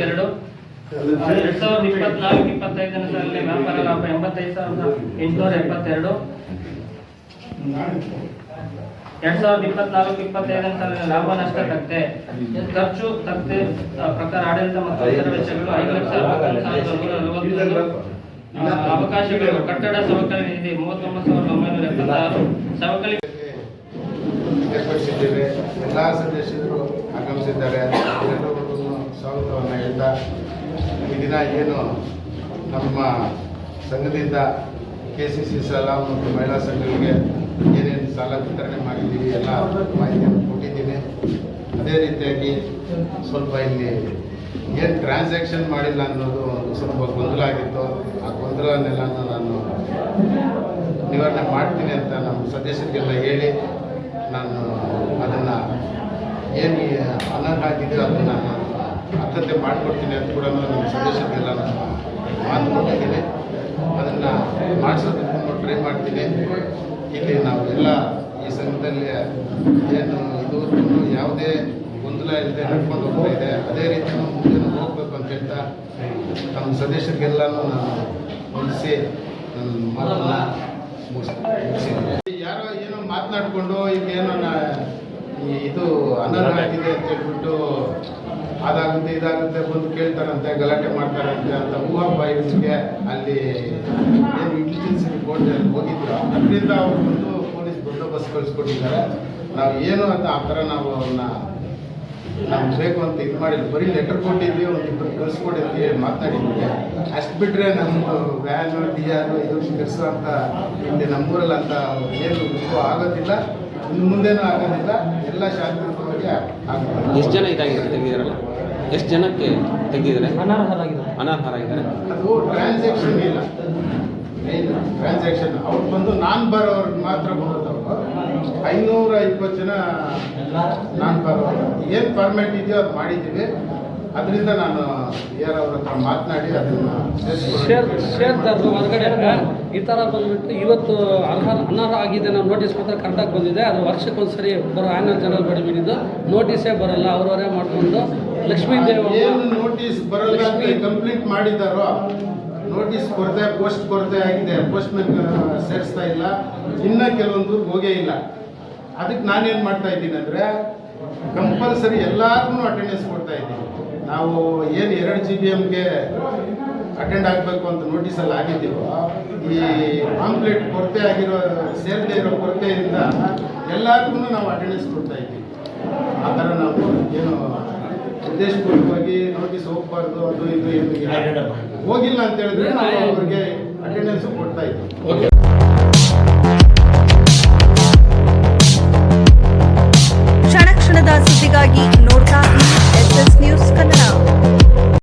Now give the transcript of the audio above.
ಎರಡ್ ಸಾವಿರದ ಇಪ್ಪತ್ನಾಲ್ಕು ಇಪ್ಪತ್ತೈದನೇ ಸಾಲಿನಲ್ಲಿ ವ್ಯಾಪಾರ ಲಾಭ ಎಂಬತ್ತೈದು ಸಾವಿರದ ಎಂಟುನೂರ ಎಪ್ಪತ್ತೆರಡು. ಎರಡ್ ಸಾವಿರದ ಇಪ್ಪತ್ನಾಲ್ಕು ಇಪ್ಪತ್ತೈದನೇ ಸಾಲಿನ ಲಾಭ ನಷ್ಟ ತಕ್ಕದೆ ಖರ್ಚು ತಕ್ಕದೆ ಪ್ರಕಾರ ಆಡಳಿತ ಮತ್ತು ಇತರ ವೆಚ್ಚಗಳು ಐದು ಲಕ್ಷ ಅರವತ್ತೊಂದು ಸಾವಿರದ ನೂರ ನಲವತ್ತೊಂದು ಆ, ಅವಕಾಶಗಳು ಕಟ್ಟಡ ಸವಕಳಿ ನಿಧಿ ಮೂವತ್ತೊಂಬತ್ತು ಸಾವಿರದ ಒಂಬೈನೂರ ಎಪ್ಪತ್ತಾರು. ಸವಕಳಿ ಎಲ್ಲ ಸದಸ್ಯರು ಆಗಮಿಸಿದ್ದಾರೆ. ದಿನ ಏನು ನಮ್ಮ ಸಂಘದಿಂದ ಕೆ ಸಿ ಸಿ ಸಾಲ ಮತ್ತು ಮಹಿಳಾ ಸಂಘಗಳಿಗೆ ಏನೇನು ಸಾಲ ವಿತರಣೆ ಮಾಡಿದ್ದೀವಿ, ಎಲ್ಲ ಮಾಹಿತಿಯನ್ನು ಕೊಟ್ಟಿದ್ದೀನಿ ಅದೇ ರೀತಿಯಾಗಿ ಸ್ವಲ್ಪ ಇಲ್ಲಿ ಏನು ಟ್ರಾನ್ಸಾಕ್ಷನ್ ಮಾಡಿಲ್ಲ ಅನ್ನೋದು ಸ್ವಲ್ಪ ಗೊಂದಲ ಆಗಿತ್ತು. ಆ ಗೊಂದಲನೆಲ್ಲ ನಾನು ನಿವಾರಣೆ ಮಾಡ್ತೀನಿ ಅಂತ ನಮ್ಮ ಸದಸ್ಯರಿಗೆಲ್ಲ ಹೇಳಿ ನಾನು ಅದನ್ನು ಏನು ಅನರ್ಹ ಆಗಿದೆಯೋ ಅದನ್ನು ನಾನು ಅರ್ಥತೆ ಮಾಡಿಕೊಡ್ತೀನಿ ಅಂತ ಕೂಡ ನಮ್ಮ ಸದಸ್ಯರಿಗೆಲ್ಲ ನಾನು ಮಾತು ಕೊಟ್ಟಿದ್ದೀನಿ ಅದನ್ನು ಮಾಡಿಸೋದಕ್ಕೆ ಟ್ರೈ ಮಾಡ್ತೀನಿ. ಇಲ್ಲಿ ನಾವು ಎಲ್ಲ ಈ ಸಂಘದಲ್ಲಿ ಏನು ಇದು ಯಾವುದೇ ಗೊಂದಲ ಇಲ್ಲದೆ ನಡ್ಕೊಂಡು ಹೋಗ್ತಾ ಇದೆ. ಅದೇ ರೀತಿ ಮುಂದೆ ಹೋಗ್ಬೇಕು ಅಂತ ಹೇಳ್ತಾ ನಮ್ಮ ಸದಸ್ಯರಿಗೆಲ್ಲನೂ ನಾನು ಮುಗಿಸಿ ನನ್ನ ಮಾತನ್ನು ಮುಗಿಸ್ತೀನಿ. ಯಾರೋ ಏನೋ ಮಾತನಾಡಿಕೊಂಡು ಈಗ ಏನೋ ನಾ- ಈ ಇದು ಅನರ್ಹ ಆಗಿದೆ ಅಂತ ಹೇಳ್ಬಿಟ್ಟು ಅದಾಗುತ್ತೆ, ಇದಾಗುತ್ತೆ ಬಂದು ಕೇಳ್ತಾರಂತೆ, ಗಲಾಟೆ ಮಾಡ್ತಾರಂತೆ ಅಂತ ಊಹಾಪಾಯಕ್ಕೆ ಅಲ್ಲಿ ಏನು ಇಂಟೆಲಿಜೆನ್ಸ್ ರಿಪೋರ್ಟ್ ಹೋಗಿದ್ರು. ಅದರಿಂದ ಅವ್ರು ಬಂದು ಪೊಲೀಸ್ ಬಂದೋಬಸ್ತ್ ಕಳಿಸ್ಕೊಟ್ಟಿದ್ದಾರೆ. ನಾವು ಏನು ಅಂತ ಆ ಥರ ನಾವು ಅವ್ರನ್ನ ನಮ್ಗೆ ಬೇಕು ಅಂತ ಇದು ಮಾಡಿದ್ವಿ ಬರೀ ಲೆಟರ್ ಕೊಟ್ಟಿದ್ವಿ, ಒಂದು ಇಬ್ಬರು ಮಾತಾಡಿದ್ವಿ. ಹೇಳಿ ಮಾತನಾಡಿದ್ವಿ ಅಷ್ಟು ಬಿಟ್ಟರೆ ನಮ್ಮದು ವ್ಯಾನು ಡಿ ಆರು ಇದು ಕೆಲಸ ಅಂತ ಇಲ್ಲಿ ನಮ್ಮೂರಲ್ಲಿ ಅಂತ ಏನು ಆಗೋದಿಲ್ಲ. ಇನ್ನು ಮುಂದೇನೂ ಆಗೋದಿಲ್ಲ. ಎಲ್ಲ ಶಾಂತಿಯುತವಾಗಿ ಆಗ್ತದೆ ಎಷ್ಟು ಜನ ಇದಾಗಿದೆ ತೆಗೆದಿರಲ್ಲ ಎಷ್ಟು ಜನಕ್ಕೆ ತೆಗೆದಿದ್ದಾರೆ? ಅನರ್ಹರಾಗಿದ್ದಾರೆ ಅನರ್ಹರಾಗಿದ್ದಾರೆ ಅದು ಟ್ರಾನ್ಸಾಕ್ಷನ್ ಇಲ್ಲ. ಟ್ರಾನ್ಸಾಕ್ಷನ್ ಅವ್ರು ಬಂದು ನಾನ್ ಬರೋರ್ಗೆ ಮಾತ್ರ ಬರೋದವ್ರು ಐನೂರ ಇಪ್ಪತ್ತು ಜನ ನಾನ್ ಬರೋರು. ಏನು ಫಾರ್ಮ್ಯಾಟ್ ಇದೆಯೋ ಅದು ಮಾಡಿದ್ದೀವಿ. ಅದರಿಂದ ನಾನು ಯಾರ ಅವ್ರ ಹತ್ರ ಮಾತನಾಡಿ ಅದನ್ನು ಶೇರ್ ಶೇರ್ದಾರರು ಹೊರಗಡೆ ಈ ಥರ ಬಂದುಬಿಟ್ಟು ಇವತ್ತು ಅರ್ಹ ಅನರ್ಹ ಆಗಿದೆ ನಾವು ನೋಟಿಸ್ ಪತ್ರ ಕರೆಕ್ಟಾಗಿ ಬಂದಿದೆ. ಅದು ವರ್ಷಕ್ಕೊಂದ್ಸರಿ ಬರೋ ಆ್ಯನ್ಯಲ್ ಜನರಲ್ ಬಾಡಿ ಮೀನಿದ್ದು ನೋಟಿಸೇ ಬರಲ್ಲ. ಅವ್ರವರೇ ಮಾಡಿಕೊಂಡು ಲಕ್ಷ್ಮೀ ದೇವ ಏನು ನೋಟಿಸ್ ಬರಲ್ಲ ಕಂಪ್ಲೀಟ್ ಮಾಡಿದ್ದಾರೋ ನೋಟಿಸ್ ಕೊರತೆ ಪೋಸ್ಟ್ ಕೊರತೆ ಆಗಿದೆ. ಪೋಸ್ಟ್ ಸೇರಿಸ್ತಾ ಇಲ್ಲ. ಇನ್ನೂ ಕೆಲವೊಂದು ಹೋಗೇ ಇಲ್ಲ. ಅದಕ್ಕೆ ನಾನೇನು ಮಾಡ್ತಾ ಇದ್ದೀನಿ ಅಂದರೆ ಕಂಪಲ್ಸರಿ ಎಲ್ಲರಿಗೂ ಅಟೆಂಡೆನ್ಸ್ ಕೊಡ್ತಾ ಇದ್ದೀವಿ. ನಾವು ಏನು ಎರಡು ಜಿ ಬಿ ಎಮ್ಗೆ ಅಟೆಂಡ್ ಆಗಬೇಕು ಅಂತ ನೋಟಿಸಲ್ಲಿ ಆಗಿದ್ದೀವೋ, ಈ ಪಾಂಪ್ಲೆಟ್ ಕೊರತೆ ಆಗಿರೋ, ಸೇರದೇ ಇರೋ ಕೊರತೆಯಿಂದ ಎಲ್ಲರಿಗೂ ನಾವು ಅಟೆಂಡೆನ್ಸ್ ಕೊಡ್ತಾ ಇದ್ದೀವಿ. ಆ ಥರ ನಾವು ಏನು ಉದ್ದೇಶಪೂರ್ವಕವಾಗಿ ನೋಟಿಸ್ ಹೋಗಬಾರ್ದು, ಅದು ಇದು ಏನು ಹೋಗಿಲ್ಲ ಅಂತ ಹೇಳಿದ್ರೆ ನಾವು ಅವ್ರಿಗೆ ಅಟೆಂಡೆನ್ಸ್ ಕೊಡ್ತಾ ಇದ್ದೀವಿ.